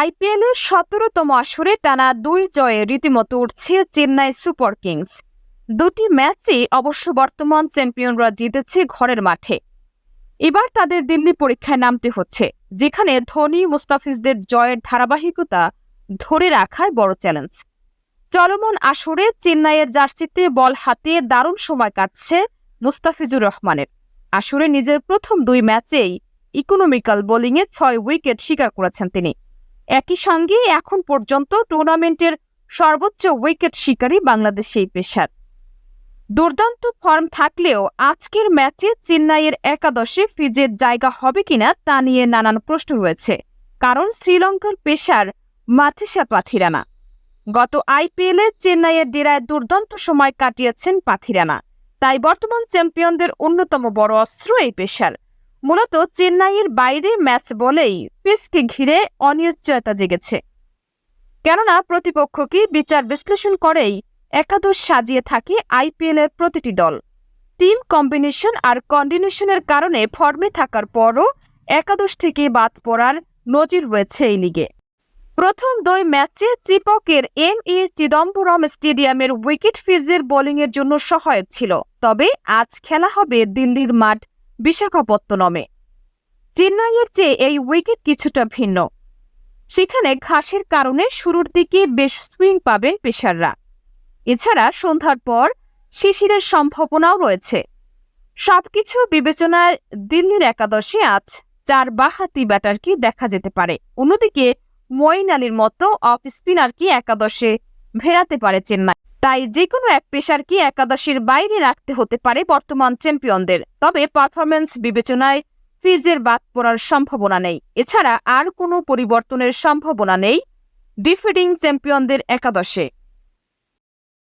আইপিএলের সতেরোতম আসরে টানা দুই জয়ে রীতিমতো উঠছে চেন্নাই সুপার কিংস। দুটি ম্যাচে অবশ্য বর্তমান চ্যাম্পিয়নরা জিতেছে ঘরের মাঠে। এবার তাদের দিল্লি পরীক্ষায় নামতে হচ্ছে, যেখানে ধোনি, মুস্তাফিজদের জয়ের ধারাবাহিকতা ধরে রাখায় বড় চ্যালেঞ্জ। চলমান আসরে চেন্নাইয়ের জার্সিতে বল হাতে দারুণ সময় কাটছে মুস্তাফিজুর রহমানের। আসরে নিজের প্রথম দুই ম্যাচেই ইকোনমিক্যাল বোলিংয়ে ছয় উইকেট শিকার করেছেন তিনি। একই সঙ্গে এখন পর্যন্ত টুর্নামেন্টের সর্বোচ্চ উইকেট শিকারী বাংলাদেশ এই পেশার। দুর্দান্ত ফর্ম থাকলেও আজকের ম্যাচে চেন্নাইয়ের একাদশে ফিজের জায়গা হবে কিনা তা নিয়ে নানান প্রশ্ন রয়েছে, কারণ শ্রীলঙ্কার পেশার মাথিসা পাথিরানা। গত আইপিএলে চেন্নাইয়ের ডেরায় দুর্দান্ত সময় কাটিয়েছেন পাথিরানা, তাই বর্তমান চ্যাম্পিয়নদের অন্যতম বড় অস্ত্র এই পেশার। মূলত চেন্নাইয়ের বাইরে ম্যাচ বলেই পিচকে ঘিরে অনিশ্চয়তা জেগেছে। কেননা প্রতিপক্ষকে বিচার বিশ্লেষণ করেই একাদশ সাজিয়ে থাকে আইপিএলের প্রতিটি দল। টিম কম্বিনেশন আর কন্ডিনেশনের কারণে ফর্মে থাকার পরও একাদশ থেকে বাদ পড়ার নজির রয়েছে এই লিগে। প্রথম দুই ম্যাচে চিপকের এম এ চিদম্বরম স্টেডিয়ামের উইকেট ফিজের বোলিংয়ের জন্য সহায়ক ছিল, তবে আজ খেলা হবে দিল্লির মাঠ বিশাখাপত্তনমে। চেন্নাইয়ের চেয়ে এই উইকেট কিছুটা ভিন্ন। সেখানে ঘাসের কারণে শুরুর দিকে বেশ সুইং পাবেন পেশাররা এছাড়া সন্ধ্যার পর শিশিরের সম্ভাবনাও রয়েছে। সবকিছু বিবেচনায় দিল্লির একাদশে আজ চার বাহাতি ব্যাটারকে দেখা যেতে পারে। অন্যদিকে মঈন আলীর মতো অফ স্পিনারকে একাদশে ভেড়াতে পারে চেন্নাই। তাই যে কোনো এক পেশারকে একাদশীর বাইরে রাখতে হতে পারে বর্তমান চ্যাম্পিয়নদের। তবে পারফরমেন্স বিবেচনায় ফিজের বাদ পড়ার সম্ভাবনা নেই। এছাড়া আর কোনো পরিবর্তনের সম্ভাবনা নেই ডিফিডিং চ্যাম্পিয়নদের একাদশে।